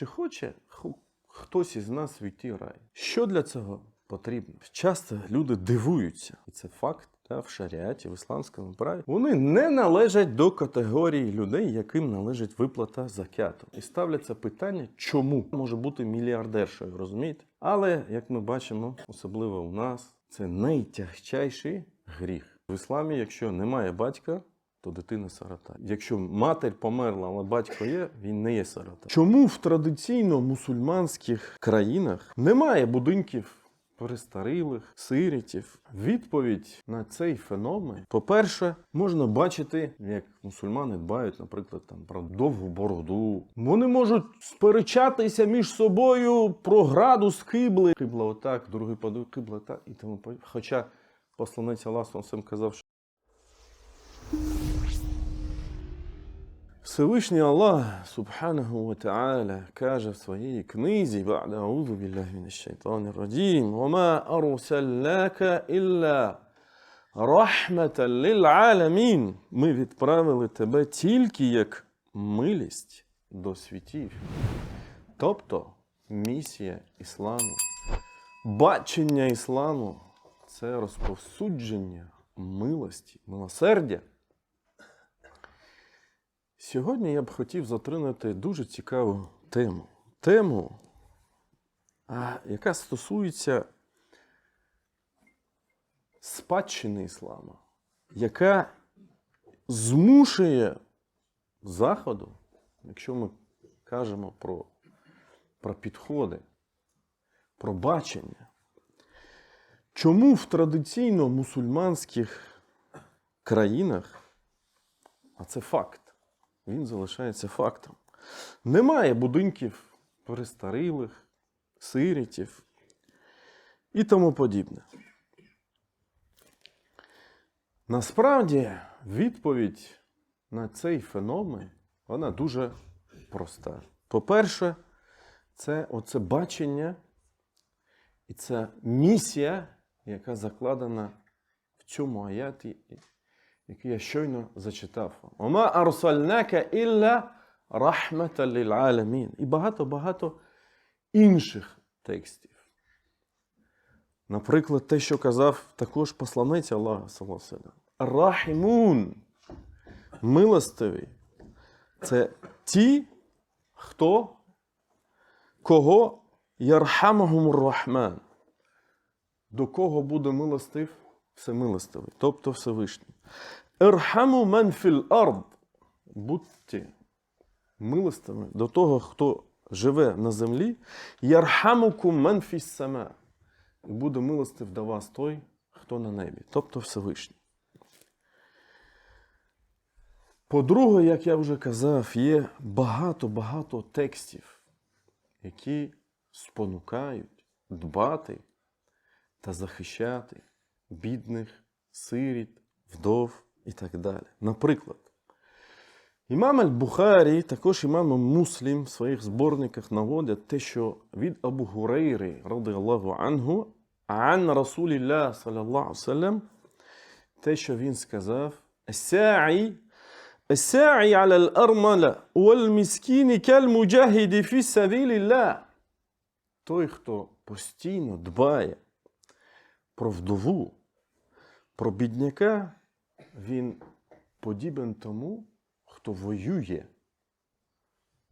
Чи хоче хтось із нас війти в рай? Що для цього потрібно? Часто люди дивуються, і це факт. Та, в шаріаті, в ісламському праві, вони не належать до категорії людей, яким належить виплата закяту. І ставляться питання, чому може бути мільярдершою, розумієте? Але як ми бачимо, особливо у нас, це найтягчайший гріх. В ісламі, якщо немає батька, то дитина сирота. Якщо матір померла, але батько є, він не є сирота. Чому в традиційно мусульманських країнах немає будинків перестарілих, сирітів? Відповідь на цей феномен, по-перше, можна бачити, як мусульмани дбають, наприклад, там про довгу бороду. Вони можуть сперечатися між собою про градус кибли. Кибла отак, другий подив, кибла так і тому. Хоча посланець Аллах сам казав, що Всевишній Аллах Субханаху Та'аля каже в своїй книзі «Ба'да аузу білляхі мінаш шайтанір раджім «Вама арсалнака ілля рахматан ліл аламін» Ми відправили тебе тільки як милість до світів. Тобто місія ісламу, бачення ісламу це розповсюдження милості, милосердя. Сьогодні я б хотів затронути дуже цікаву тему. Тему, яка стосується спадщини ісламу, яка змушує Заходу, якщо ми кажемо про, про підходи, про бачення, чому в традиційно мусульманських країнах, а це факт, він залишається фактом. Немає будинків перестарілих, сирітів і тому подібне. Насправді, відповідь на цей феномен вона дуже проста. По-перше, це оце бачення і це місія, яка закладена в цьому аяті, який я щойно зачитав. Ома арсальнака ілля ліл. І багато-багато інших текстів. Наприклад, те, що казав також посланець Аллаха, ва. Рахімун, милостиві. Це ті, хто, кого ярхамахумур рахман. До кого буде милостив? Всемилостивий, тобто Всевишній. Ірхаму мен філ ард. Будьте милостивими до того, хто живе на землі. Ярхамукум мен фіс сама. І буде милостив до вас той, хто на небі, тобто Всевишній. По-друге, як я вже казав, є багато-багато текстів, які спонукають дбати та захищати бідних, сиріт, вдов і так далі. Наприклад, імам Аль-Бухарі, також імам Муслім в своїх зборниках наводять те, що від Абу Гурейри, ради Аллаху Ангу, ан Расулілля, саллаллаху салям, те, що він сказав, «Са'i الساعي على الأرملة والمسكين كالمجاهد في سبيل الله. Той, хто постійно дбає про вдову, про бідняка, він подібен тому, хто воює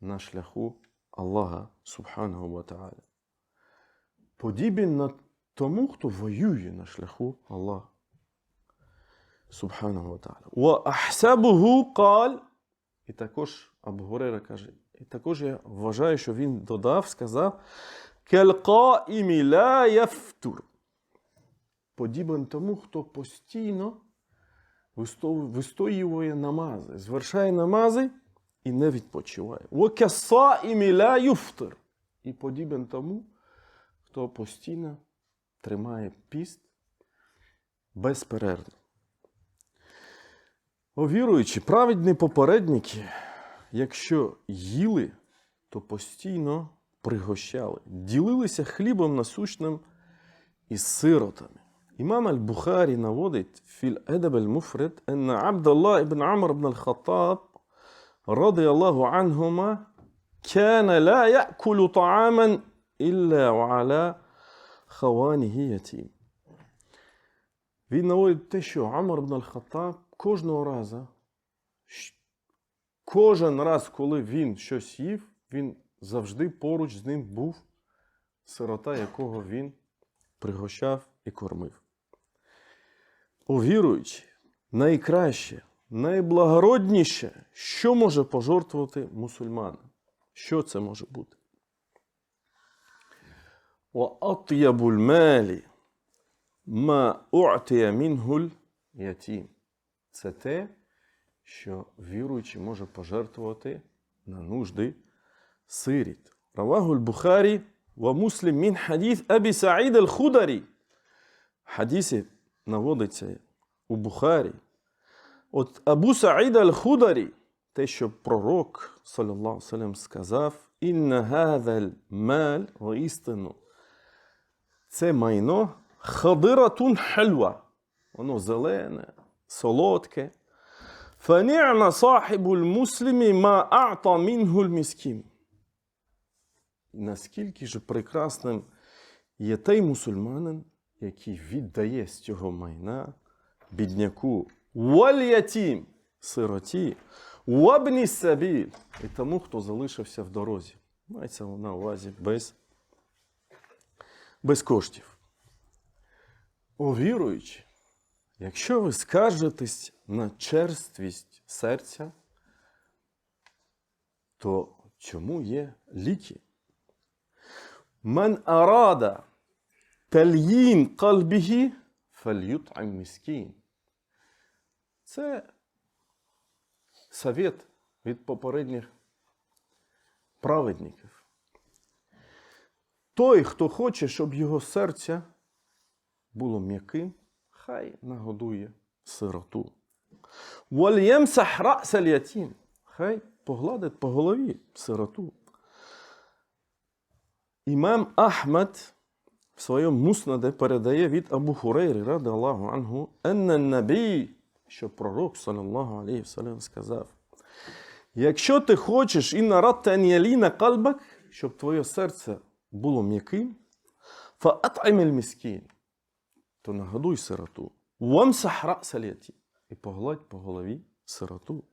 на шляху Аллаха Субханого ва Та'аля. Подібен на тому, хто воює на шляху Аллаха. Субханого ва Та'аля. Ва ахсабуху кал. І також Абу каже, і також я вважаю, що він додав, сказав, «Калқаімі ла яфтур. Подібен тому, хто постійно вистоює намази, звершає намази і не відпочиває. «Ва касаімі ла юфтир. І подібен тому, хто постійно тримає піст безперервно. О віруючі, праведні попередники, якщо їли, то постійно пригощали, ділилися хлібом насущним із сиротами. Імам Аль-Бухарі наводить філь Едеб аль-Муфрид, «Енна Абдалла ібн Амр ібн аль-Хаттаб, ради Аллаху анхума, كان لا يأكل طعاما إلا وعلى خوانه يتيم. Він наводить те, що Амар ibn al-Хаттаб кожного разу, щ- кожен раз, коли він щось їв, він завжди поруч з ним був сирота, якого він пригощав і кормив. У віруючі, найкраще, найблагородніше, що може пожертвувати мусульманам? Що це може бути? وأطيب المال ما أعطي منه اليتيم. Це те, що віруючий може пожертвувати на нужди сиріт. Раваху al-Bukhari wa Muslim min hadith Абі Саїд al-Хударі. В хадісі наводиться у Бухарі. От Абу Саїд аль-Хударі, те, що пророк салям, сказав, інна гадаль маль воістину. Це майно хадиратун хальва. Воно зелене, солодке. Фані'ма сахібуль муслімі ма а'та мінгуль міскін. Наскільки ж прекрасним є той мусульманин, який віддає з цього майна бідняку вальятім, сироті, вабні сабіль, і тому, хто залишився в дорозі. Мається на увазі без, без коштів. О віруючі, якщо ви скаржитесь на черствість серця, то чому є ліки? Мен арада тальїн кальбігі фальют'ам міскін. Це совет від попередніх праведників. Той, хто хоче, щоб його серце було м'яким, хай нагодує сироту. Вальємсах рас. Хай погладить по голові сироту. Імам Ахмед в своєму муснаде передає від Абу Хурейри, ради Аллаху анху, енна набій, що пророк, саллаллаху алейхи вассалям, сказав, якщо ти хочеш і нарадта ан'яліна калбак, щоб твоє серце було м'яким, фаат'им міскін, то нагодуй сироту. Вамсах рас ятім. І погладь по голові сироту.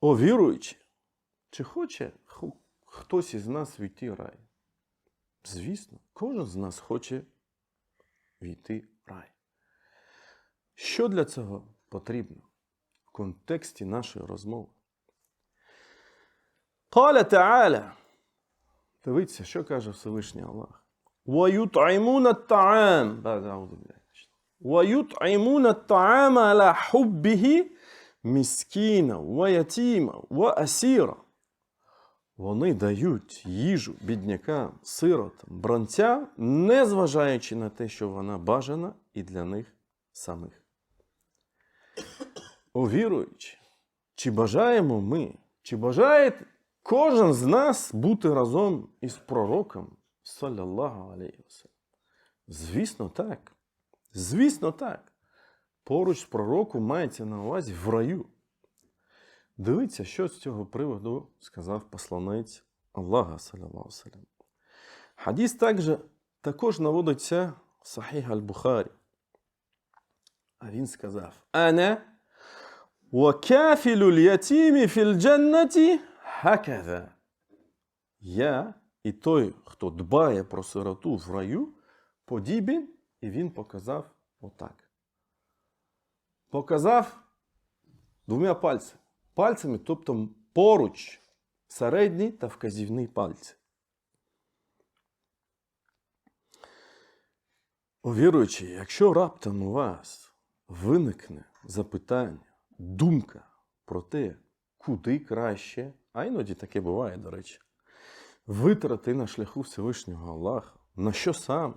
О, віруючи, чи хоче хтось із нас війти рай? Звісно, кожен з нас хоче війти в рай. Що для цього потрібно в контексті нашої розмови? Каля Та'аля. Дивіться, що каже Всевишній Аллах. وَيُطْعِمُونَ الطَّعَامَ بعد أعوذ بالله من الشيطان. وَيُطْعِمُونَ الطَّعَامَ على حُبِّهِ مسكينا ويتيما وأسيرا. вони дають їжу біднякам, сиротам, бранцям, незважаючи на те, що вона бажана і для них самих. О віруючи, чи бажаємо ми, чи бажає кожен з нас бути разом із пророком, саллаллаху алейхи? Звісно, так. Звісно, так. Поруч з пророком мається на увазі в раю. Дивіться, що з цього приводу сказав посланець Аллаха. Хадіс також, також наводиться в Сахіх Аль-Бухарі. А він сказав: Ане вакафілю л'ятімі філ. Я і той, хто дбає про сироту в раю, подібен, і він показав отак. Показав двома пальцями. Пальцями, тобто поруч середній та вказівний пальці. Віруючи, якщо раптом у вас виникне запитання, думка про те, куди краще, а іноді таке буває, до речі, витрати на шляху Всевишнього Аллаха, на що саме?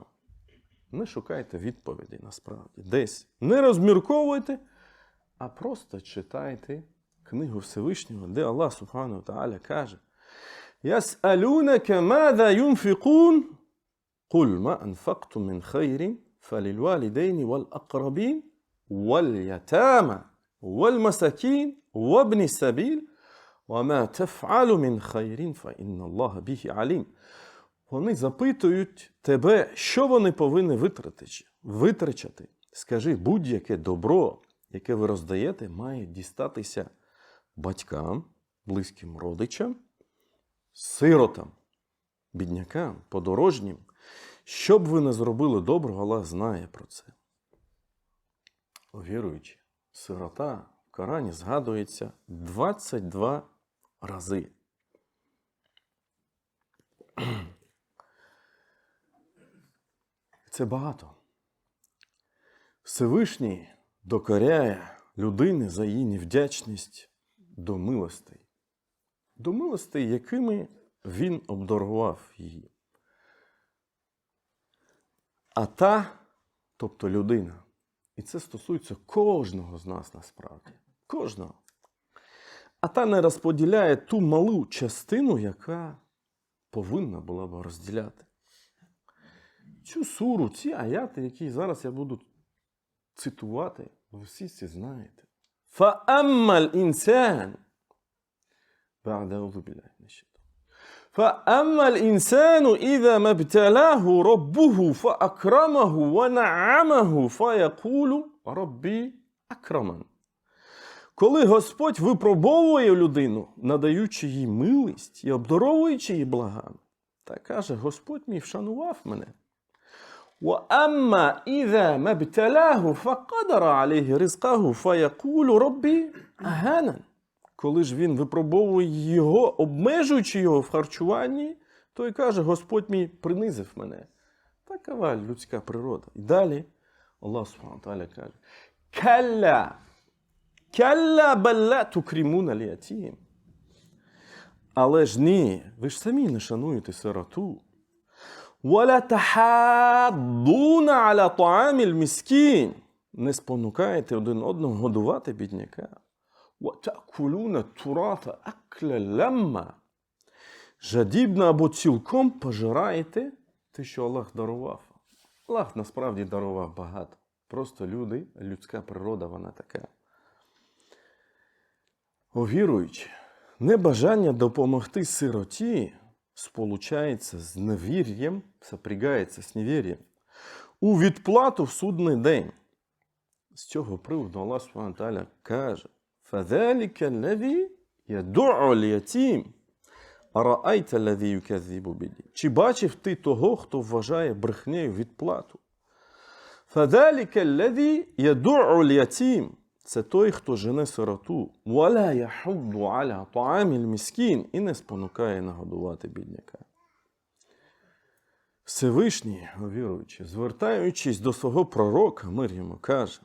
Не шукайте відповіді насправді. Десь не розмірковуйте, а просто читайте книгу Всевишнього, де Аллах Субхану Тааля каже: Яс'алунака мада юнфикун, قل ما أنفقتم من خير فللوالدين والأقربين واليتامى والمساكين وابن السبيل وَمَا تَفْعَلُ مِنْ خَيْرٍ فَإِنَّ اللَّهَ بِهِ عَلِيمٌ. Вони запитують тебе, що вони повинні витратити, витрачати. Скажи, будь-яке добро, яке ви роздаєте, має дістатися батькам, близьким родичам, сиротам, біднякам, подорожнім. Що б ви не зробили доброго, Аллах знає про це. Віруючи, сирота в Корані згадується 22 рази. Це багато. Всевишній докоряє людини за її невдячність до милостей, до милостей, якими він обдарував її. А та, тобто людина, і це стосується кожного з нас насправді. Кожного. А та не розподіляє ту малу частину, яка повинна була б розділяти. Цю суру, ці аяти, які зараз я буду цитувати, ви всі це знаєте. فَأَمَّا الْإِنسَانِ بعد أعوذ بالله من الشيطان فأما الإنسان إذا ما ابتلاه ربه فأكرمه ونعمه فيقول ربي أكرمن Коли Господь випробовує людину, надаючи їй милість і обдаровуючи її благами, та каже: Господь мій вшанував мене. وأما إذا ما ابتلاه فقدر عليه رزقه فيقول ربي أهانن коли ж він випробовує його, обмежуючи його в харчуванні, той каже: Господь мій принизив мене. Такова людська природа. І далі Аллах Субхану Таля каже: Калля, калля балла тукрімуна ліатім. Але ж ні, ви ж самі не шануєте сироту. Валя тахадуна аля тааміль міскін. Не спонукаєте один одного годувати бідняка. Ватакулюна турата акля лемма. Жадібно або цілком пожираєте те, що Аллах дарував. Аллах насправді дарував багато. Просто люди, людська природа, вона така. О віруючи, небажання допомогти сироті сполучається з невір'ям, сопрягається з невір'ям у відплату в судний день. З цього приводу Аллах Субхану Таля каже: Фадаліка лаві яду'у л'ятім, араайта леві юказібу біді. Чи бачив ти того, хто вважає брехнею відплату? Фадаліка леві яду'у л'ятім Це той, хто жене сироту. ولا يحض على طعام المسكين і не спонукає нагодувати бідняка. Всевишній, віруючи, звертаючись до свого пророка, мир йому каже: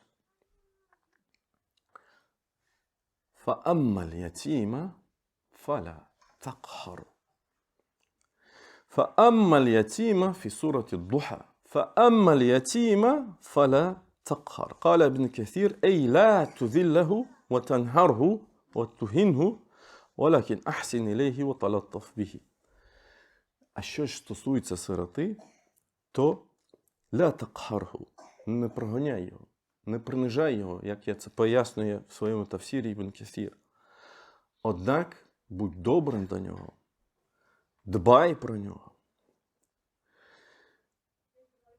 فأما اليتيم فلا تقهر فأما اليتيم في سورة الضحى فأما اليتيم فلا تقهر قال ابن كثير أي لا تذله وتنهره وتهنه ولكن أحسن إليه وتلطف به А що ж стосується сироти, то لا تقهره не прогоняй його, не принижай його, як я це пояснює в своєму тавсірі Ібн Кесір. Однак будь добрим до нього, дбай про нього.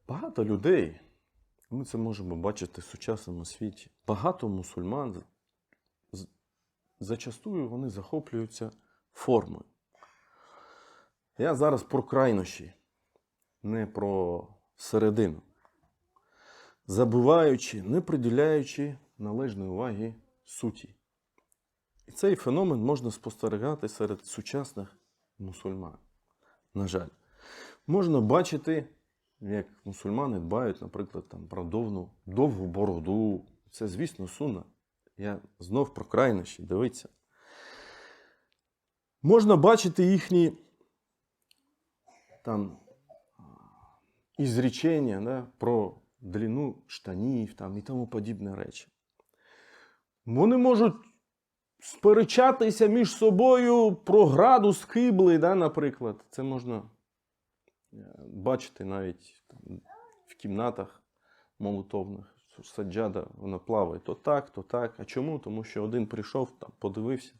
Багато людей, ми це можемо бачити в сучасному світі, багато мусульман зачастую вони захоплюються формою. Я зараз про крайнощі, не про середину забуваючи, не приділяючи належної уваги суті. І цей феномен можна спостерігати серед сучасних мусульман. На жаль, можна бачити, як мусульмани дбають, наприклад, там, про довну, довгу бороду. Це, звісно, сунна. Я знов про крайнощі, дивіться. Можна бачити їхні там ізречення да, про длину штанів там, і тому подібні речі. Вони можуть сперечатися між собою про градус кибли, да, наприклад. Це можна бачити навіть там, в кімнатах молитовних. Саджада вона плаває то так, то так. А чому? Тому що один прийшов, там, подивився.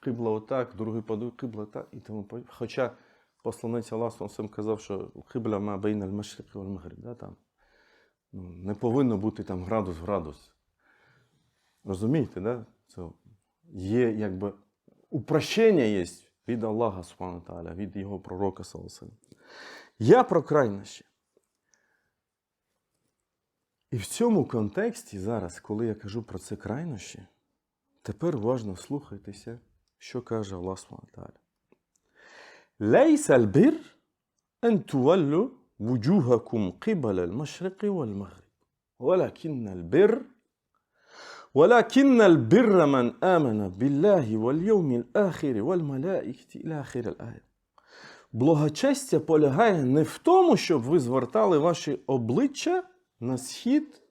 кибла отак, другий подив, кибла так і тому. Хоча посланець Аллах сам казав, що кибла ма бейн аль машрик валь магриб, да, там. Ну, не повинно бути там градус в градус. Розумієте, да? Це є якби упрощення є від Аллаха від його пророка Саласалям. Я про крайнощі. І в цьому контексті зараз, коли я кажу про це крайнощі, тепер уважно слухайтеся, що каже Аллах Субхану Тааля. ليس البر أن تولوا وجوهكم قبل المشرق والمغرب ولكن البر ولكن البر من آمن بالله واليوم الآخر والملائكة إلى آخر الآية. Благочестя полягає не в тому, щоб ви звертали ваші обличчя на схід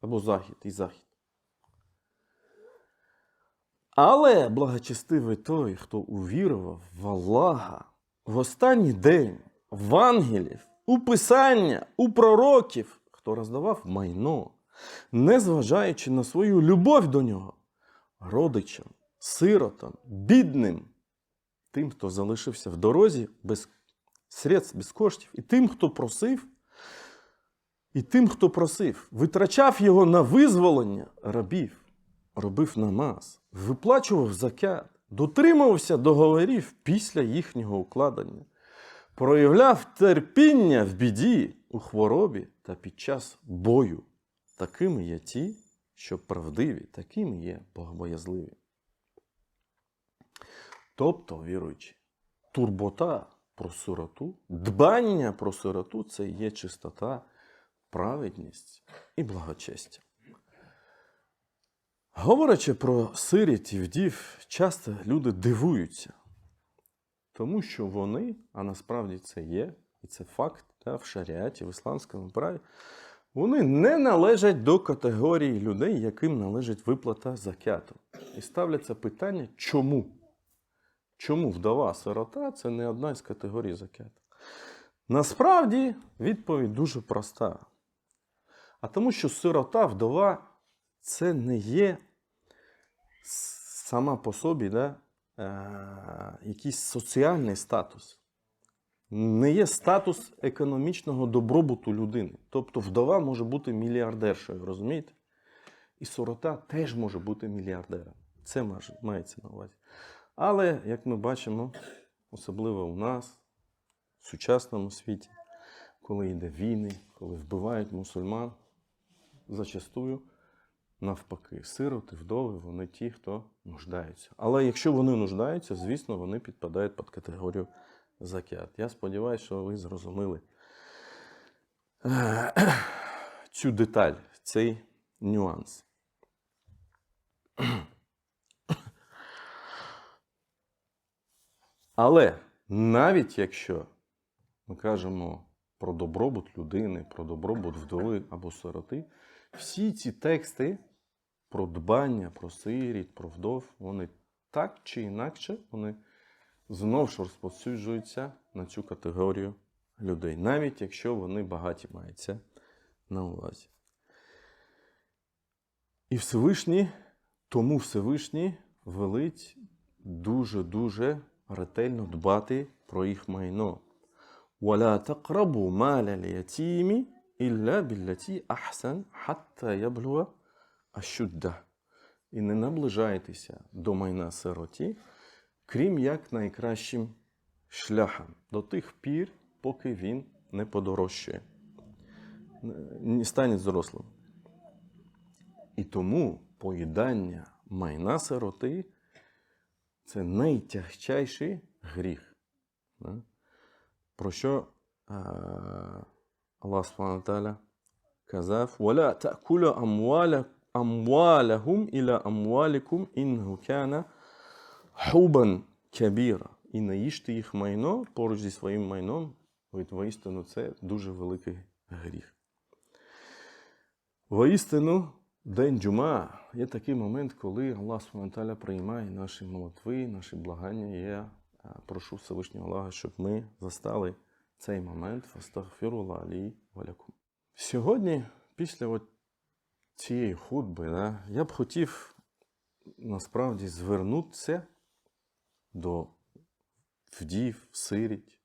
або захід і захід. Але благочестивий той, хто увірував в Аллаха в останній день, в ангелів, у Писання, у пророків, хто роздавав майно, незважаючи на свою любов до нього, родичам, сиротам, бідним, тим, хто залишився в дорозі без средств, без коштів, і тим, хто просив, і тим, хто просив, витрачав його на визволення рабів, робив намаз, виплачував закят, дотримувався договорів після їхнього укладення, проявляв терпіння в біді, у хворобі та під час бою. Такими є ті, що правдиві, такими є богобоязливі. Тобто, віруючи, турбота про сироту, дбання про сироту це є чистота, праведність і благочестя. Говорячи про сиріт і вдів, часто люди дивуються, тому що вони, а насправді це є, і це факт да, в шаріаті, в ісламському праві, вони не належать до категорії людей, яким належить виплата закяту. І ставляться питання, чому? Чому вдова сирота це не одна із категорій закяту? Насправді відповідь дуже проста. А тому, що сирота, вдова це не є сама по собі да, е, якийсь соціальний статус. Не є статус економічного добробуту людини. Тобто вдова може бути мільярдершою, розумієте? І сирота теж може бути мільярдером. Це мається на увазі. Але, як ми бачимо, особливо у нас, в сучасному світі, коли йде війни, коли вбивають мусульман, зачастую навпаки, сироти, вдови, вони ті, хто нуждаються. Але якщо вони нуждаються, звісно, вони підпадають під категорію закят. Я сподіваюся, що ви зрозуміли е, цю деталь, цей нюанс. Але навіть якщо ми кажемо про добробут людини, про добробут вдови або сироти, всі ці тексти про дбання, про сиріт, про вдов, вони так чи інакше вони знову ж розповсюджуються на цю категорію людей, навіть якщо вони багаті мається на увазі. І Всевишній, тому Всевишній велить дуже-дуже ретельно дбати про їх майно. ولا تقربوا مال اليتيم إلا بالتي أحسن حتى يبلغ أشده. І не наближайтеся до майна сироті, крім як найкращим шляхом, до тих пір, поки він не подорожчає, не стане зрослим. І тому поїдання майна сироти це найтягчайший гріх. Да? Про що е, Аллах Субхану казав: «Валя та'кулю амваля, амвалахум іля амвалікум іннаху кана хубан кабіра. І не їжте їх майно поруч зі своїм майном, воістину це дуже великий гріх. Воістину, день джума є такий момент, коли Аллах Субхану приймає наші молитви, наші благання. Я е, прошу Всевишнього Аллаха, щоб ми застали цей момент. Фастагфірулlah алі валякум. Сьогодні, після от цієї худби, да, я б хотів насправді звернутися до вдів, сиріт.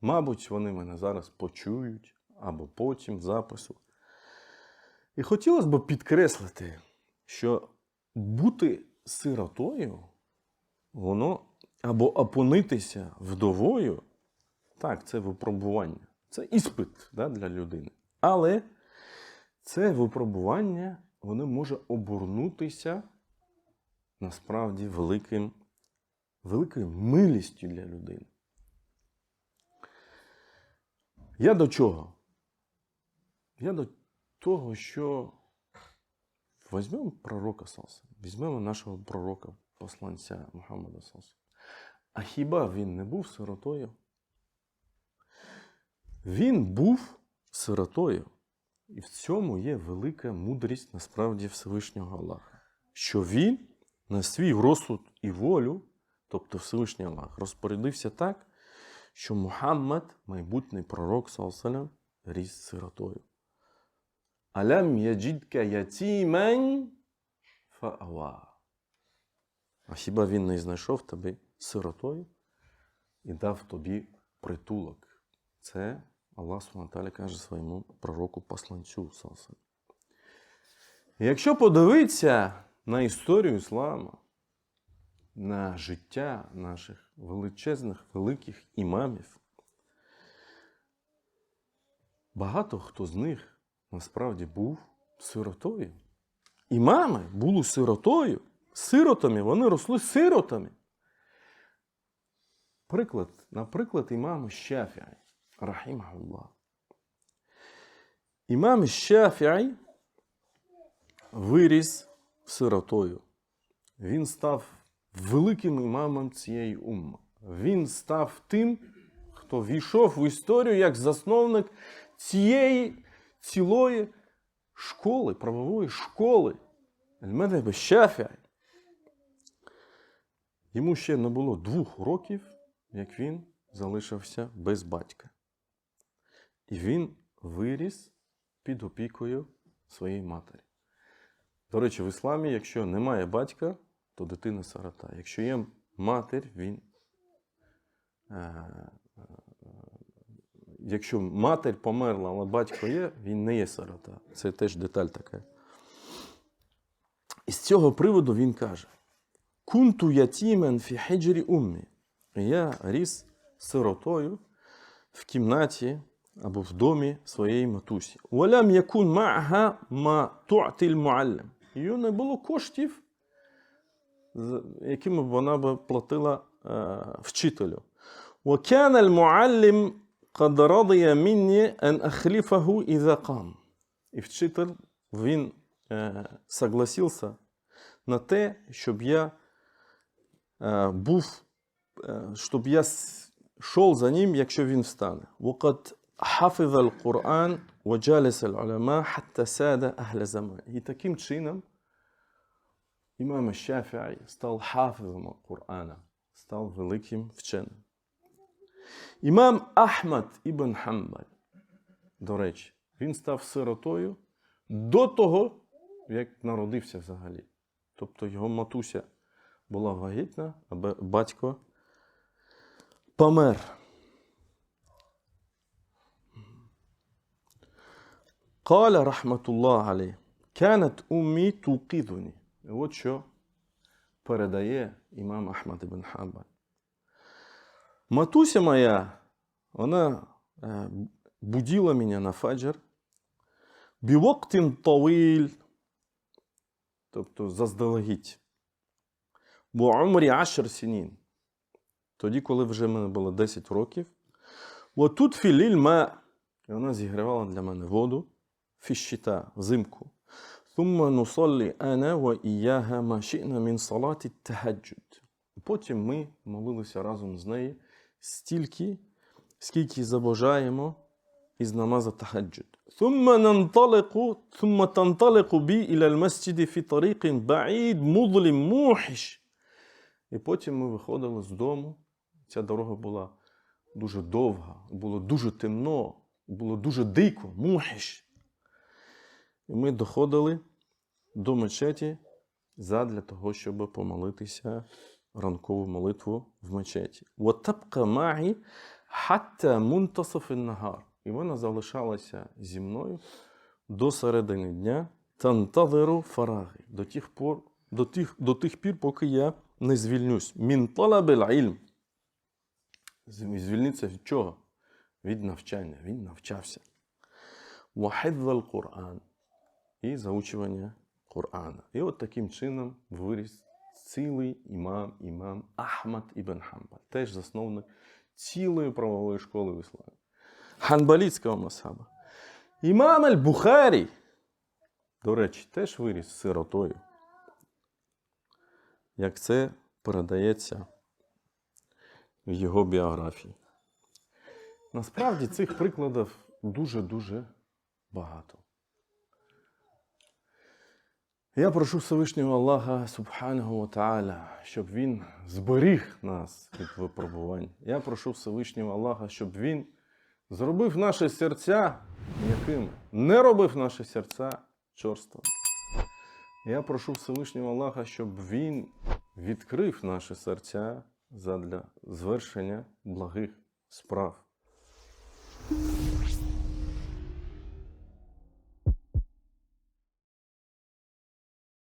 Мабуть, вони мене зараз почують або потім в запису. І хотілося б підкреслити, що бути сиротою, воно або опинитися вдовою, так, це випробування, це іспит да, для людини. Але це випробування воно може обернутися насправді великим, великою милістю для людини. Я до чого? Я до того, що візьмемо пророка Саса, візьмемо нашого пророка, посланця Мухаммада Саса. А хіба він не був сиротою? Він був сиротою. І в цьому є велика мудрість насправді Всевишнього Аллаха. Що він на свій розсуд і волю, тобто Всевишній Аллах, розпорядився так, що Мухаммад, майбутній пророк, салам, ріс сиротою. Алям яджідка ятімен фаава. А хіба він не знайшов тебе сиротою і дав тобі притулок? Це Аллах Субтитры каже своєму пророку посланцю. Якщо подивитися на історію ісламу, на життя наших величезних великих імамів, багато хто з них насправді був сиротою. Імами були сиротою, сиротами, вони росли сиротами. Приклад, наприклад, імам Шафіай, рахімахуллах. Імам Шафіай виріс сиротою. Він став великим імамом цієї умми. Він став тим, хто війшов в історію як засновник цієї цілої школи, правової школи. Аль-Медхеб Йому ще не було двох років, як він залишився без батька. І він виріс під опікою своєї матері. До речі, в ісламі, якщо немає батька, то дитина сирота. Якщо є матір, він якщо матір померла, але батько є, він не є сирота. Це теж деталь така. І з цього приводу він каже: Кунту ятімен фі хеджрі уммі. Я ріс сиротою в кімнаті або в домі своєї матусі. Валям якун маага ма туатиль муаллям. І не було коштів, якими б вона б платила е, вчителю. Вакян муаллім قد رضي مني أن أخلفه إذا قام. І вчитель, він е, согласився на те, щоб я е, був, е, щоб я с- йшов за ним, якщо він встане. وقد حفظ القرآن وجالس العلماء حتى ساد أهل زمان. І таким чином імам Шафіай став хафизом Корана, став великим вченим. Імам Ахмад ібн Хамбаль, до речі, він став сиротою до того, як народився взагалі. Тобто його матуся була вагітна, а батько помер. Каля рахматуллах алей, канат умі тукидуні. От що передає імам Ахмад ібн Хамбаль. Матуся моя, вона е, будила мене на фаджр. Бівоктин товиль, тобто заздалегідь. Бо умрі ашер сінін. Тоді, коли вже мене було 10 років. Отут філіль ма. І вона зігрівала для мене воду. Фіщита взимку. Сумма нусоллі ана ва іяга машіна мін салаті тагаджуд. Потім ми молилися разом з нею стільки, скільки забажаємо із намаза тахаджуд. ثم ننطلق ثم تنطلق بي إلى المسجد في طريق بعيد مظلم موحش. І потім ми виходили з дому. Ця дорога була дуже довга, було дуже темно, було дуже дико, мухіш. І ми доходили до мечеті задля того, щоб помолитися ранкову молитву в мечеті. Ватапка хатта мунтасов нагар. І вона залишалася зі мною до середини дня тантадеру фараги, до тих пор, до тих, до тих пір, поки я не звільнюсь. Мін талабил ільм. Звільниться від чого? Від навчання. Він навчався. Вахидвал Коран. І заучування Корана. І от таким чином виріс цілий імам, імам Ахмад ібн Хамбаль. Теж засновник цілої правової школи в ісламі. Ханбалітського масаба. Імам Аль-Бухарі, до речі, теж виріс сиротою. Як це передається в його біографії. Насправді цих прикладів дуже-дуже багато. Я прошу Всевишнього Аллаха Субханого Тааля, щоб Він зберіг нас від випробувань. Я прошу Всевишнього Аллаха, щоб Він зробив наші серця м'якими, не робив наші серця чорствими. Я прошу Всевишнього Аллаха, щоб Він відкрив наші серця задля звершення благих справ.